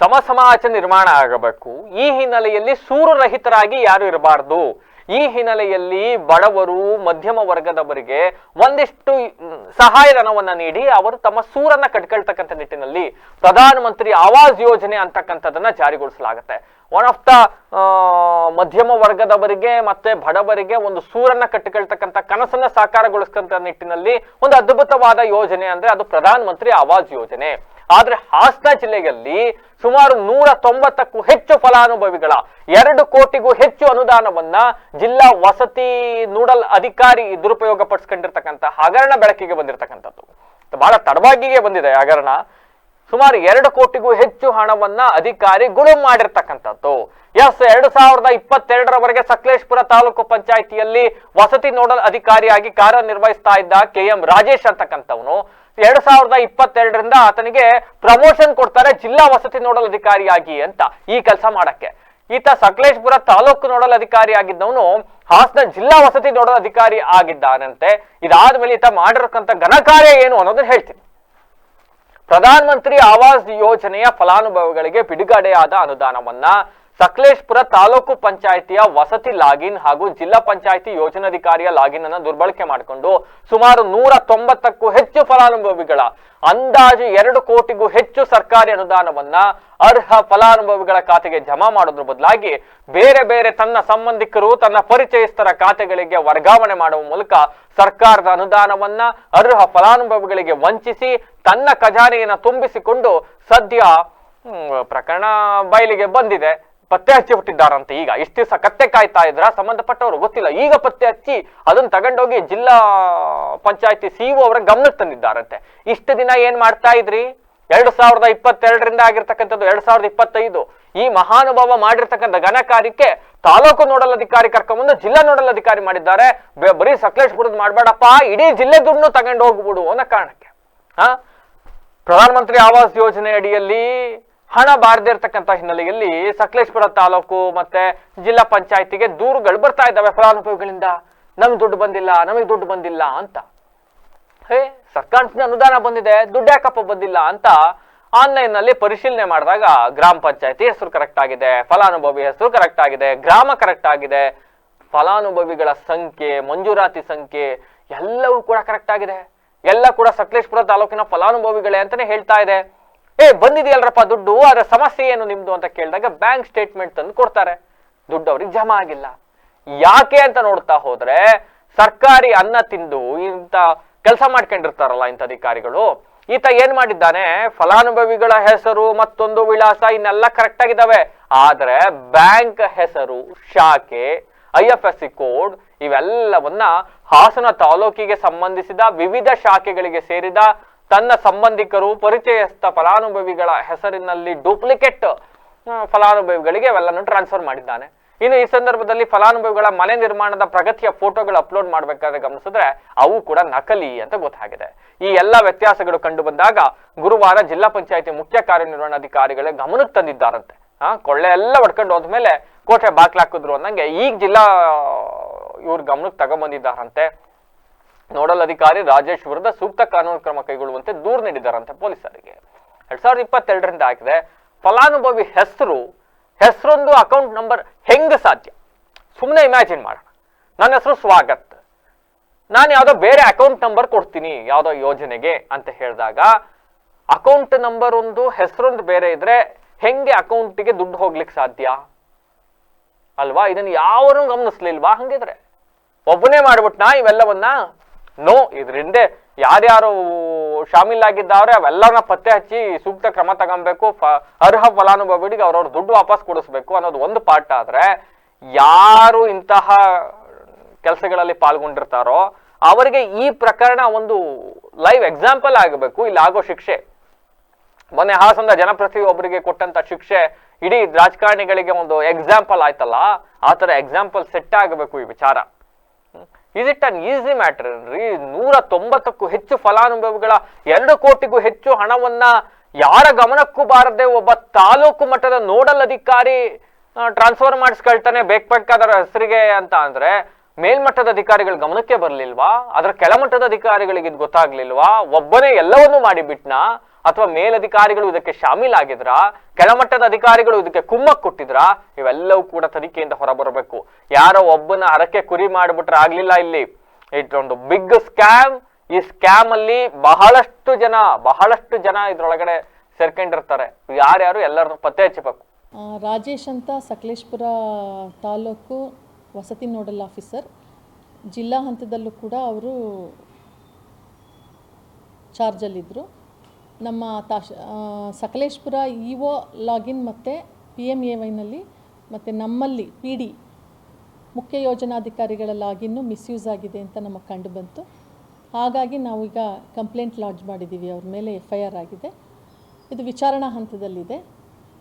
ಸಮ ಸಮಾಜ ನಿರ್ಮಾಣ ಆಗಬೇಕು. ಈ ಹಿನ್ನೆಲೆಯಲ್ಲಿ ಸೂರು ರಹಿತರಾಗಿ ಯಾರು ಇರಬಾರ್ದು. ಈ ಹಿನ್ನೆಲೆಯಲ್ಲಿ ಬಡವರು, ಮಧ್ಯಮ ವರ್ಗದವರಿಗೆ ಒಂದಿಷ್ಟು ಸಹಾಯ ಸಹಾಯಧನವನ್ನ ನೀಡಿ ಅವರು ತಮ್ಮ ಸೂರನ್ನ ಕಟ್ಕೊಳ್ತಕ್ಕಂಥ ನಿಟ್ಟಿನಲ್ಲಿ ಪ್ರಧಾನ ಮಂತ್ರಿ ಆವಾಸ್ ಯೋಜನೆ ಅಂತಕ್ಕಂಥದ್ದನ್ನ ಜಾರಿಗೊಳಿಸಲಾಗುತ್ತೆ. ಒನ್ ಆಫ್ ದ ಮಧ್ಯಮ ವರ್ಗದವರಿಗೆ ಮತ್ತೆ ಬಡವರಿಗೆ ಒಂದು ಸೂರನ್ನ ಕಟ್ಟಿಕೊಳ್ತಕ್ಕಂಥ ಕನಸನ್ನ ಸಾಕಾರಗೊಳಿಸ್ತಕ್ಕಂಥ ನಿಟ್ಟಿನಲ್ಲಿ ಒಂದು ಅದ್ಭುತವಾದ ಯೋಜನೆ ಅಂದ್ರೆ ಅದು ಪ್ರಧಾನ ಮಂತ್ರಿ ಆವಾಸ್ ಯೋಜನೆ. ಆದ್ರೆ ಹಾಸನ ಜಿಲ್ಲೆಯಲ್ಲಿ ಸುಮಾರು ನೂರ ತೊಂಬತ್ತಕ್ಕೂ ಹೆಚ್ಚು ಫಲಾನುಭವಿಗಳ ಎರಡು ಕೋಟಿಗೂ ಹೆಚ್ಚು ಅನುದಾನವನ್ನ ಜಿಲ್ಲಾ ವಸತಿ ನೂಡಲ್ ಅಧಿಕಾರಿ ದುರುಪಯೋಗ ಪಡಿಸ್ಕೊಂಡಿರ್ತಕ್ಕಂಥ ಹಗರಣ ಬೆಳಕಿಗೆ ಬಂದಿರತಕ್ಕಂಥದ್ದು. ಬಹಳ ತಡವಾಗಿಗೆ ಬಂದಿದೆ ಹಗರಣ. ಸುಮಾರು ಎರಡು ಕೋಟಿಗೂ ಹೆಚ್ಚು ಹಣವನ್ನ ಅಧಿಕಾರಿ ಗುಳು ಮಾಡಿರ್ತಕ್ಕಂಥದ್ದು. ಎಸ್, ಎರಡು ಸಾವಿರದ ಇಪ್ಪತ್ತೆರಡರವರೆಗೆ ಸಕಲೇಶ್ಪುರ ತಾಲೂಕು ಪಂಚಾಯಿತಿಯಲ್ಲಿ ವಸತಿ ನೋಡಲ್ ಅಧಿಕಾರಿಯಾಗಿ ಕಾರ್ಯನಿರ್ವಹಿಸ್ತಾ ಇದ್ದ ಕೆ ಎಂ ರಾಜೇಶ್ ಅಂತಕ್ಕಂಥವನು ಎರಡ್ ಸಾವಿರದ ಇಪ್ಪತ್ತೆರಡರಿಂದ ಆತನಿಗೆ ಪ್ರಮೋಷನ್ ಕೊಡ್ತಾರೆ ಜಿಲ್ಲಾ ವಸತಿ ನೋಡಲ್ ಅಧಿಕಾರಿಯಾಗಿ ಅಂತ ಈ ಕೆಲಸ ಮಾಡಕ್ಕೆ. ಈತ ಸಕಲೇಶ್ಪುರ ತಾಲೂಕು ನೋಡಲ್ ಅಧಿಕಾರಿ ಆಗಿದ್ದವನು ಹಾಸನ ಜಿಲ್ಲಾ ವಸತಿ ನೋಡಲ್ ಅಧಿಕಾರಿ ಆಗಿದ್ದಾನಂತೆ. ಇದಾದ್ಮೇಲೆ ಈತ ಮಾಡಿರತಕ್ಕಂಥ ಘನಕಾರ್ಯ ಏನು ಅನ್ನೋದನ್ನ ಹೇಳ್ತೀನಿ. ಪ್ರಧಾನ ಮಂತ್ರಿ ಆವಾಸ್ ಯೋಜನೆಯ ಫಲಾನುಭವಿಗಳಿಗೆ ಬಿಡುಗಡೆಯಾದ ಅನುದಾನವನ್ನ ಸಕಲೇಶ್ಪುರ ತಾಲೂಕು ಪಂಚಾಯಿತಿಯ ವಸತಿ ಲಾಗಿನ್ ಹಾಗೂ ಜಿಲ್ಲಾ ಪಂಚಾಯಿತಿ ಯೋಜನಾಧಿಕಾರಿಯ ಲಾಗಿನ್ ಅನ್ನು ದುರ್ಬಳಕೆ ಮಾಡಿಕೊಂಡು ಸುಮಾರು ನೂರ ತೊಂಬತ್ತಕ್ಕೂ ಹೆಚ್ಚು ಫಲಾನುಭವಿಗಳ, ಅಂದಾಜು ಎರಡು ಕೋಟಿಗೂ ಹೆಚ್ಚು ಸರ್ಕಾರಿ ಅನುದಾನವನ್ನ ಅರ್ಹ ಫಲಾನುಭವಿಗಳ ಖಾತೆಗೆ ಜಮಾ ಮಾಡೋದ್ರ ಬದಲಾಗಿ ಬೇರೆ ಬೇರೆ ತನ್ನ ಸಂಬಂಧಿಕರು, ತನ್ನ ಪರಿಚಯಸ್ಥರ ಖಾತೆಗಳಿಗೆ ವರ್ಗಾವಣೆ ಮಾಡುವ ಮೂಲಕ ಸರ್ಕಾರದ ಅನುದಾನವನ್ನ ಅರ್ಹ ಫಲಾನುಭವಿಗಳಿಗೆ ವಂಚಿಸಿ ತನ್ನ ಖಜಾನೆಯನ್ನು ತುಂಬಿಸಿಕೊಂಡು ಸದ್ಯ ಪ್ರಕರಣ ಬಯಲಿಗೆ ಬಂದಿದೆ. ಪತ್ತೆ ಹಚ್ಚಿ ಬಿಟ್ಟಿದ್ದಾರಂತೆ ಈಗ ಇಷ್ಟು ದಿವಸ ಕತ್ತೆ ಕಾಯ್ತಾ ಇದ್ರ? ಸಂಬಂಧಪಟ್ಟವರು ಗೊತ್ತಿಲ್ಲ. ಈಗ ಪತ್ತೆ ಹಚ್ಚಿ ಅದನ್ನ ತಗೊಂಡೋಗಿ ಜಿಲ್ಲಾ ಪಂಚಾಯತಿ ಸಿಇಒ ಅವರ ಗಮನಕ್ಕೆ ತಂದಿದ್ದಾರಂತೆ. ಇಷ್ಟು ದಿನ ಏನ್ ಮಾಡ್ತಾ ಇದ್ರಿ? ಎರಡ್ ಸಾವಿರದ ಇಪ್ಪತ್ತೆರಡರಿಂದ ಆಗಿರ್ತಕ್ಕಂಥದ್ದು ಎರಡ್ ಸಾವಿರದ ಇಪ್ಪತ್ತೈದು. ಈ ಮಹಾನುಭಾವ ಮಾಡಿರ್ತಕ್ಕಂಥ ಘನ ಕಾರ್ಯಕ್ಕೆ ತಾಲೂಕು ನೋಡಲ್ ಅಧಿಕಾರಿ ಕರ್ಕೊಂಡ್ಬಂದು ಜಿಲ್ಲಾ ನೋಡಲ್ ಅಧಿಕಾರಿ ಮಾಡಿದ್ದಾರೆ. ಬರೀ ಸಕಲೇಶ್ಪುರದ್ ಮಾಡ್ಬೇಡಪ್ಪ, ಇಡೀ ಜಿಲ್ಲೆ ದುಡ್ಡು ತಗೊಂಡು ಹೋಗ್ಬಿಡು ಅನ್ನೋ ಕಾರಣಕ್ಕೆ. ಹಾ? ಪ್ರಧಾನಮಂತ್ರಿ ಆವಾಸ್ ಯೋಜನೆ ಅಡಿಯಲ್ಲಿ ಹಣ ಬಾರದೇ ಇರತಕ್ಕಂತ ಹಿನ್ನೆಲೆಯಲ್ಲಿ ಸಕಲೇಶ್ಪುರ ತಾಲೂಕು ಮತ್ತೆ ಜಿಲ್ಲಾ ಪಂಚಾಯತಿಗೆ ದೂರುಗಳು ಬರ್ತಾ ಇದ್ದಾವೆ ಫಲಾನುಭವಿಗಳಿಂದ. ನಮ್ಗೆ ದುಡ್ಡು ಬಂದಿಲ್ಲ, ನಮಗೆ ದುಡ್ಡು ಬಂದಿಲ್ಲ ಅಂತ. ಹೇ, ಸರ್ಕಾರದಿಂದ ಅನುದಾನ ಬಂದಿದೆ, ದುಡ್ಡು ಯಾಕಪ್ಪ ಬಂದಿಲ್ಲ ಅಂತ ಆನ್ಲೈನ್ನಲ್ಲಿ ಪರಿಶೀಲನೆ ಮಾಡಿದಾಗ ಗ್ರಾಮ ಪಂಚಾಯತಿ ಹೆಸರು ಕರೆಕ್ಟ್ ಆಗಿದೆ, ಫಲಾನುಭವಿ ಹೆಸರು ಕರೆಕ್ಟ್ ಆಗಿದೆ, ಗ್ರಾಮ ಕರೆಕ್ಟ್ ಆಗಿದೆ, ಫಲಾನುಭವಿಗಳ ಸಂಖ್ಯೆ, ಮಂಜೂರಾತಿ ಸಂಖ್ಯೆ ಎಲ್ಲವೂ ಕೂಡ ಕರೆಕ್ಟ್ ಆಗಿದೆ. ಎಲ್ಲ ಕೂಡ ಸಕಲೇಶ್ಪುರ ತಾಲೂಕಿನ ಫಲಾನುಭವಿಗಳೇ ಅಂತಾನೆ ಹೇಳ್ತಾ ಇದೆ. ಏ ಬಂದಿದೆಯಲ್ರಪ್ಪ ದುಡ್ಡು ಅದರ ಸಮಸ್ಯೆ ಏನು ನಿಮ್ದು ಅಂತ ಕೇಳಿದಾಗ ಬ್ಯಾಂಕ್ ಸ್ಟೇಟ್ಮೆಂಟ್ ತಂದು ಕೊಡ್ತಾರೆ. ದುಡ್ಡು ಅವ್ರಿಗೆ ಜಮಾ ಆಗಿಲ್ಲ. ಯಾಕೆ ಅಂತ ನೋಡ್ತಾ ಹೋದ್ರೆ, ಸರ್ಕಾರಿ ಅನ್ನ ತಿಂದು ಇಂಥ ಕೆಲಸ ಮಾಡ್ಕೊಂಡಿರ್ತಾರಲ್ಲ ಇಂಥ ಅಧಿಕಾರಿಗಳು, ಈತ ಏನ್ ಮಾಡಿದ್ದಾನೆ? ಫಲಾನುಭವಿಗಳ ಹೆಸರು ಮತ್ತೊಂದು ವಿಳಾಸ ಇನ್ನೆಲ್ಲ ಕರೆಕ್ಟ್ ಆಗಿದ್ದಾವೆ. ಆದ್ರೆ ಬ್ಯಾಂಕ್ ಹೆಸರು, ಶಾಖೆ, I F S C code ಇವೆಲ್ಲವನ್ನ ಹಾಸನ ತಾಲೂಕಿಗೆ ಸಂಬಂಧಿಸಿದ ವಿವಿಧ ಶಾಖೆಗಳಿಗೆ ಸೇರಿದ ತನ್ನ ಸಂಬಂಧಿಕರು, ಪರಿಚಯಸ್ಥ ಫಲಾನುಭವಿಗಳ ಹೆಸರಿನಲ್ಲಿ ಡೂಪ್ಲಿಕೇಟ್ ಫಲಾನುಭವಿಗಳಿಗೆ ಅವೆಲ್ಲನೂ ಟ್ರಾನ್ಸ್ಫರ್ ಮಾಡಿದ್ದಾನೆ. ಇನ್ನು ಈ ಸಂದರ್ಭದಲ್ಲಿ ಫಲಾನುಭವಿಗಳ ಮನೆ ನಿರ್ಮಾಣದ ಪ್ರಗತಿಯ ಫೋಟೋಗಳು ಅಪ್ಲೋಡ್ ಮಾಡಬೇಕಾದ್ರೆ ಗಮನಿಸಿದ್ರೆ ಅವು ಕೂಡ ನಕಲಿ ಅಂತ ಗೊತ್ತಾಗಿದೆ. ಈ ಎಲ್ಲ ವ್ಯತ್ಯಾಸಗಳು ಕಂಡು ಬಂದಾಗ ಗುರುವಾರ ಜಿಲ್ಲಾ ಪಂಚಾಯತಿ ಮುಖ್ಯ ಕಾರ್ಯನಿರ್ವಹಣಾಧಿಕಾರಿಗಳೇ ಗಮನಕ್ಕೆ ತಂದಿದ್ದಾರಂತೆ. ಆ ಕೊಳ್ಳೆ ಎಲ್ಲ ಹೊಡ್ಕೊಂಡು ಹೋದ್ಮೇಲೆ ಕೋಟೆ ಬಾಕ್ಲಾಕಿದ್ರು ಅನ್ನಂಗೆ ಈಗ ಜಿಲ್ಲಾ, ಇವ್ರ ಗಮನಕ್ಕೆ ತಗೊಂಬಂದಿದ್ದಾರಂತೆ. ನೋಡಲ್ ಅಧಿಕಾರಿ ರಾಜೇಶ್ ವಿರುದ್ಧ ಸೂಕ್ತ ಕಾನೂನು ಕ್ರಮ ಕೈಗೊಳ್ಳುವಂತೆ ದೂರು ನೀಡಿದ್ದಾರಂತೆ ಪೊಲೀಸರಿಗೆ. ಎರಡ್ ಸಾವಿರದ ಇಪ್ಪತ್ತೆರಡರಿಂದ ಆಗಿದೆ. ಫಲಾನುಭವಿ ಹೆಸರು, ಹೆಸರೊಂದು ಅಕೌಂಟ್ ನಂಬರ್ ಹೆಂಗ ಸಾಧ್ಯ? ಸುಮ್ಮನೆ ಇಮ್ಯಾಜಿನ್ ಮಾಡೋಣ. ನನ್ನ ಹೆಸರು ಸ್ವಾಗತ್. ನಾನು ಯಾವುದೋ ಬೇರೆ ಅಕೌಂಟ್ ನಂಬರ್ ಕೊಡ್ತೀನಿ ಯಾವುದೋ ಯೋಜನೆಗೆ ಅಂತ ಹೇಳಿದಾಗ, ಅಕೌಂಟ್ ನಂಬರ್ ಒಂದು, ಹೆಸರೊಂದು ಬೇರೆ ಇದ್ರೆ ಹೆಂಗೆ ಅಕೌಂಟಿಗೆ ದುಡ್ಡು ಹೋಗ್ಲಿಕ್ಕೆ ಸಾಧ್ಯ? ಅಲ್ವಾ? ಇದನ್ನು ಯಾವನು ಗಮನಿಸ್ಲಿಲ್ವಾ? ಹಂಗಿದ್ರೆ. ಒಬ್ಬನೇ ಮಾಡ್ಬಿಟ್ನಾ ಇವೆಲ್ಲವನ್ನ? ನೋ, ಇದ್ರ ಹಿಂದೆ ಯಾರ್ಯಾರು ಶಾಮೀಲಾಗಿದ್ದಾವ್ರೆ, ಅವೆಲ್ಲರನ್ನ ಪತ್ತೆ ಹಚ್ಚಿ ಸೂಕ್ತ ಕ್ರಮ ತಗೊಬೇಕು ಅರ್ಹ ಫಲಾನುಭವಿಗಳಿಗೆ ಅವ್ರವ್ರ ದುಡ್ಡು ವಾಪಸ್ ಕೊಡಿಸ್ಬೇಕು ಅನ್ನೋದು ಒಂದು ಪಾಠ ಆದ್ರೆ, ಯಾರು ಇಂತಹ ಕೆಲಸಗಳಲ್ಲಿ ಪಾಲ್ಗೊಂಡಿರ್ತಾರೋ, ಅವರಿಗೆ ಈ ಪ್ರಕರಣ ಒಂದು ಲೈವ್ ಎಕ್ಸಾಂಪಲ್ ಆಗಬೇಕು, ಇಲ್ಲಿ ಆಗೋ ಶಿಕ್ಷೆ. ಮೊನ್ನೆ ಹಾಸನದ ಜನಪ್ರತಿ ಒಬ್ಬರಿಗೆ ಕೊಟ್ಟಂತ ಶಿಕ್ಷೆ, ಇಡೀ ರಾಜಕಾರಣಿಗಳಿಗೆ ಒಂದು ಎಕ್ಸಾಂಪಲ್ ಆಯ್ತಲ್ಲ, ಆ ತರ ಎಕ್ಸಾಂಪಲ್ ಸೆಟ್ ಆಗಬೇಕು ಈ ವಿಚಾರ. Is it an easy matter ರೀ ನೂರ ತೊಂಬತ್ತಕ್ಕೂ ಹೆಚ್ಚು ಫಲಾನುಭವಿಗಳ ಎರಡು ಕೋಟಿಗೂ ಹೆಚ್ಚು ಹಣವನ್ನ ಯಾರ ಗಮನಕ್ಕೂ ಬಾರದೆ ಒಬ್ಬ ತಾಲೂಕು ಮಟ್ಟದ ನೋಡಲ್ ಅಧಿಕಾರಿ ಟ್ರಾನ್ಸ್ಫರ್ ಮಾಡಿಸ್ಕೊಳ್ತಾನೆ ಬೇಕಾದರ ಹೆಸರಿಗೆ ಅಂತ ಅಂದ್ರೆ ಮೇಲ್ಮಟ್ಟದ ಅಧಿಕಾರಿಗಳ ಗಮನಕ್ಕೆ ಬರ್ಲಿಲ್ವಾ? ಅದರ ಕೆಳಮಟ್ಟದ ಅಧಿಕಾರಿಗಳಿಗೆ ಇದು ಗೊತ್ತಾಗ್ಲಿಲ್ವಾ? ಒಬ್ಬನೇ ಎಲ್ಲವನ್ನೂ ಮಾಡಿಬಿಟ್ನಾ? ಅಥವಾ ಮೇಲಧಿಕಾರಿಗಳು ಇದಕ್ಕೆ ಶಾಮೀಲಾಗಿದ್ರ, ಕೆಳಮಟ್ಟದ ಅಧಿಕಾರಿಗಳು ಇದಕ್ಕೆ ಕುಮ್ಮಕ್ ಕೊಟ್ಟಿದ್ರ, ಇವೆಲ್ಲವೂ ಕೂಡ ತನಿಖೆಯಿಂದ ಹೊರಬರಬೇಕು. ಯಾರೋ ಒಬ್ಬನ ಹರಕೆ ಕುರಿ ಮಾಡಿಬಿಟ್ರೆ ಆಗ್ಲಿಲ್ಲ ಇಲ್ಲಿ. ಇದೊಂದು ಬಿಗ್ ಸ್ಕ್ಯಾಮ್ ಈ ಸ್ಕ್ಯಾಮ್ ಅಲ್ಲಿ ಬಹಳಷ್ಟು ಜನ ಬಹಳಷ್ಟು ಜನ ಇದ್ರೊಳಗಡೆ ಸೇರ್ಕೊಂಡಿರ್ತಾರೆ. ಯಾರ್ಯಾರು ಎಲ್ಲರನ್ನು ಪತ್ತೆ ಹಚ್ಚಬೇಕು. ರಾಜೇಶ್ ಅಂತ ಸಕಲೇಶ್ಪುರ ತಾಲೂಕು ವಸತಿ ನೋಡಲ್ ಆಫೀಸರ್. ಜಿಲ್ಲಾ ಹಂತದಲ್ಲೂ ಕೂಡ ಅವರು ಚಾರ್ಜಲ್ಲಿದ್ದರು ನಮ್ಮ ತಾಶ್ ಸಕಲೇಶ್ಪುರ ಇ ಒ ಲಾಗಿನ್ ಮತ್ತು ಪಿ ಎಂ ಎ ವೈನಲ್ಲಿ ಮತ್ತು ನಮ್ಮಲ್ಲಿ ಪಿ ಡಿ ಮುಖ್ಯ ಯೋಜನಾಧಿಕಾರಿಗಳ ಲಾಗಿನ್ನು ಮಿಸ್ಯೂಸ್ ಆಗಿದೆ ಅಂತ ನಮಗೆ ಕಂಡು ಬಂತು. ಹಾಗಾಗಿ ನಾವೀಗ ಕಂಪ್ಲೇಂಟ್ ಲಾಡ್ಜ್ ಮಾಡಿದ್ದೀವಿ, ಅವ್ರ ಮೇಲೆ ಎಫ್ ಐ ಆರ್ ಆಗಿದೆ. ಇದು ವಿಚಾರಣಾ ಹಂತದಲ್ಲಿದೆ.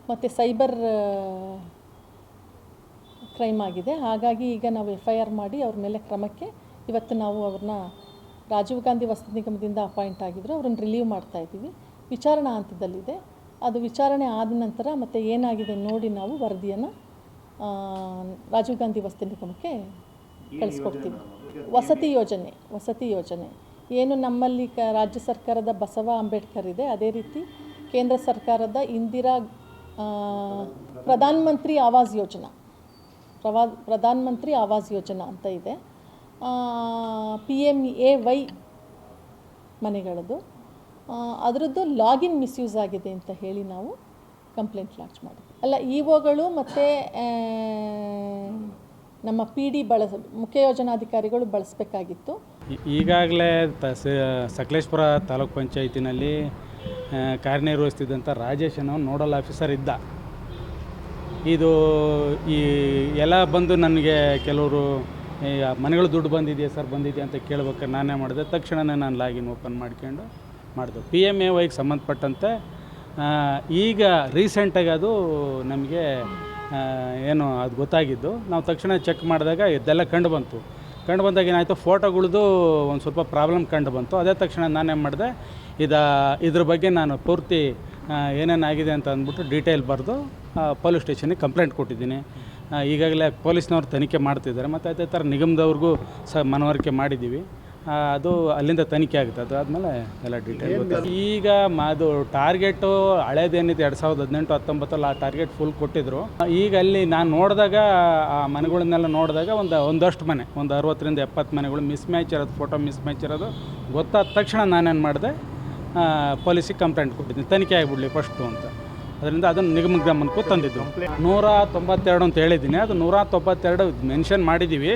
ಮತ್ತು ಸೈಬರ್ ಕ್ರೈಮ್ ಆಗಿದೆ. ಹಾಗಾಗಿ ಈಗ ನಾವು ಎಫ್ ಐ ಆರ್ ಮಾಡಿ ಅವ್ರ ಮೇಲೆ ಕ್ರಮಕ್ಕೆ ಇವತ್ತು ನಾವು ಅವ್ರನ್ನ ರಾಜೀವ್ ಗಾಂಧಿ ವಸತಿ ನಿಗಮದಿಂದ ಅಪಾಯಿಂಟ್ ಆಗಿದ್ರು. ಅವ್ರನ್ನ ರಿಲೀವ್ ಮಾಡ್ತಾ ಇದ್ದೀವಿ. ವಿಚಾರಣಾ ಹಂತದಲ್ಲಿದೆ. ಅದು ವಿಚಾರಣೆ ಆದ ನಂತರ ಮತ್ತೆ ಏನಾಗಿದೆ ನೋಡಿ ನಾವು ವರದಿಯನ್ನು ರಾಜೀವ್ ಗಾಂಧಿ ವಸತಿ ನಿಗಮಕ್ಕೆ ಕಳಿಸ್ಕೊಡ್ತೀವಿ. ವಸತಿ ಯೋಜನೆ ವಸತಿ ಯೋಜನೆ. ಏನು ನಮ್ಮಲ್ಲಿ ಕ ರಾಜ್ಯ ಸರ್ಕಾರದ ಬಸವ ಅಂಬೇಡ್ಕರ್ ಇದೆ. ಅದೇ ರೀತಿ ಕೇಂದ್ರ ಸರ್ಕಾರದ ಇಂದಿರಾ ಪ್ರಧಾನ ಮಂತ್ರಿ ಆವಾಸ್ ಯೋಜನಾ ಪ್ರವಾ ಪ್ರಧಾನ ಮಂತ್ರಿ ಆವಾಸ್ ಯೋಜನಾ ಅಂತ ಇದೆ. ಪಿ ಎಂ ಎ ವೈ ಮನೆಗಳದ್ದು ಅದರದ್ದು ಲಾಗಿನ್ ಮಿಸ್ಯೂಸ್ ಆಗಿದೆ ಅಂತ ಹೇಳಿ ನಾವು ಕಂಪ್ಲೇಂಟ್ ಲಾಂಚ್ ಮಾಡಿದ್ವಿ ಅಲ್ಲ ಇ ಒಗಳು ಮತ್ತು ನಮ್ಮ ಪಿ ಡಿ ಬಳಸ, ಮುಖ್ಯ ಯೋಜನಾಧಿಕಾರಿಗಳು ಬಳಸಬೇಕಾಗಿತ್ತು. ಈಗಾಗಲೇ ಸಕಲೇಶ್ಪುರ ತಾಲೂಕ್ ಪಂಚಾಯತಿನಲ್ಲಿ ಕಾರ್ಯನಿರ್ವಹಿಸ್ತಿದ್ದಂಥ ರಾಜೇಶ್ ಅನ್ನೋ ನೋಡಲ್ ಆಫೀಸರ್ ಇದ್ದ. ಇದು, ಈ, ಎಲ್ಲ ಬಂದು ನನಗೆ ಕೆಲವರು ಮನೆಗಳು ದುಡ್ಡು ಬಂದಿದೆಯಾ ಸರ್? ಬಂದಿದೆಯಾ? ಅಂತ ಕೇಳ್ಬೇಕಾರೆ ನಾನೇ ಮಾಡಿದೆ. ತಕ್ಷಣವೇ ನಾನು ಲಾಗಿನ್ ಓಪನ್ ಮಾಡ್ಕೊಂಡು ಮಾಡಿದೆ ಪಿ ಎಂ ಎ ವೈಗೆ ಸಂಬಂಧಪಟ್ಟಂತೆ ಈಗ ರೀಸೆಂಟಾಗಿ ಅದು ನಮಗೆ ಏನು ಅದು ಗೊತ್ತಾಗಿದ್ದು. ನಾವು ತಕ್ಷಣ ಚೆಕ್ ಮಾಡಿದಾಗ ಇದೆಲ್ಲ ಕಂಡು ಬಂತು. ಕಂಡು ಬಂದಾಗ ಏನಾಯಿತು ಫೋಟೋಗಳದ್ದು ಒಂದು ಸ್ವಲ್ಪ ಪ್ರಾಬ್ಲಮ್ ಕಂಡು ಬಂತು. ಅದೇ ತಕ್ಷಣ ನಾನೇನು ಮಾಡಿದೆ, ಇದ, ಇದ್ರ ಬಗ್ಗೆ ನಾನು ಪೂರ್ತಿ ಏನೇನಾಗಿದೆ ಅಂತ ಅಂದ್ಬಿಟ್ಟು ಡೀಟೇಲ್ ಬರೆದು ಪೊಲೀಸ್ ಸ್ಟೇಷನಿಗೆ ಕಂಪ್ಲೇಂಟ್ ಕೊಟ್ಟಿದ್ದೀನಿ. ಈಗಾಗಲೇ ಪೊಲೀಸ್ನವ್ರು ತನಿಖೆ ಮಾಡ್ತಿದ್ದಾರೆ. ಮತ್ತು ಅದೇ ಥರ ನಿಗಮದವ್ರಿಗೂ ಸಹ ಮನವರಿಕೆ ಮಾಡಿದ್ದೀವಿ. ಅದು ಅಲ್ಲಿಂದ ತನಿಖೆ ಆಗುತ್ತೆ. ಅದು ಆದಮೇಲೆ ಎಲ್ಲ ಡೀಟೇಲ್ ಗೊತ್ತಾಗುತ್ತೆ. ಈಗ ಮ ಅದು ಟಾರ್ಗೆಟು ಹಳೇದೇನಿದೆ ಎರಡು ಸಾವಿರದ ಹದಿನೆಂಟು ಹತ್ತೊಂಬತ್ತಲ್ಲಿ ಆ ಟಾರ್ಗೆಟ್ ಫುಲ್ ಕೊಟ್ಟಿದ್ರು. ಈಗ ಅಲ್ಲಿ ನಾನು ನೋಡಿದಾಗ ಆ ಮನೆಗಳನ್ನೆಲ್ಲ ನೋಡಿದಾಗ ಒಂದು ಒಂದಷ್ಟು ಮನೆ ಒಂದು ಅರವತ್ತರಿಂದ ಎಪ್ಪತ್ತು ಮನೆಗಳು ಮಿಸ್ ಮ್ಯಾಚ್ ಇರೋದು ಫೋಟೋ ಮಿಸ್ ಮ್ಯಾಚ್ ಇರೋದು. ಗೊತ್ತಾದ ತಕ್ಷಣ ನಾನೇನು ಮಾಡಿದೆ ಪೊಲೀಸಿಗೆ ಕಂಪ್ಲೇಂಟ್ ಕೊಟ್ಟಿದ್ದೀನಿ. ತನಿಖೆ ಆಗಿಬಿಡ್ಲಿ ಫಸ್ಟು ಅಂತ. ಅದರಿಂದ ಅದನ್ನು ನಿಗಮ ಗಮನಕ್ಕೂ ತಂದಿದ್ದು. ನೂರ ತೊಂಬತ್ತೆರಡು ಅಂತ ಹೇಳಿದ್ದೀನಿ. ಅದು ನೂರ ತೊಂಬತ್ತೆರಡು ಮೆನ್ಷನ್ ಮಾಡಿದ್ದೀವಿ.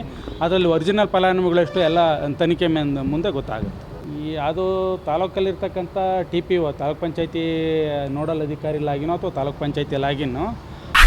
ಅದರಲ್ಲಿ ಒರಿಜಿನಲ್ ಫಲಾನುಭವಿಗಳಷ್ಟು ಎಲ್ಲ ತನಿಖೆ ಮುಂದೆ ಗೊತ್ತಾಗುತ್ತೆ. ಈ ಅದು ತಾಲೂಕಲ್ಲಿರ್ತಕ್ಕಂಥ ಟಿ ಪಿ ಒ ತಾಲೂಕ್ ಪಂಚಾಯತಿ ನೋಡಲ್ ಅಧಿಕಾರಿ ಲಾಗಿನೋ ಅಥವಾ ತಾಲೂಕ್ ಪಂಚಾಯಿತಿ ಲಾಗಿನ್ನು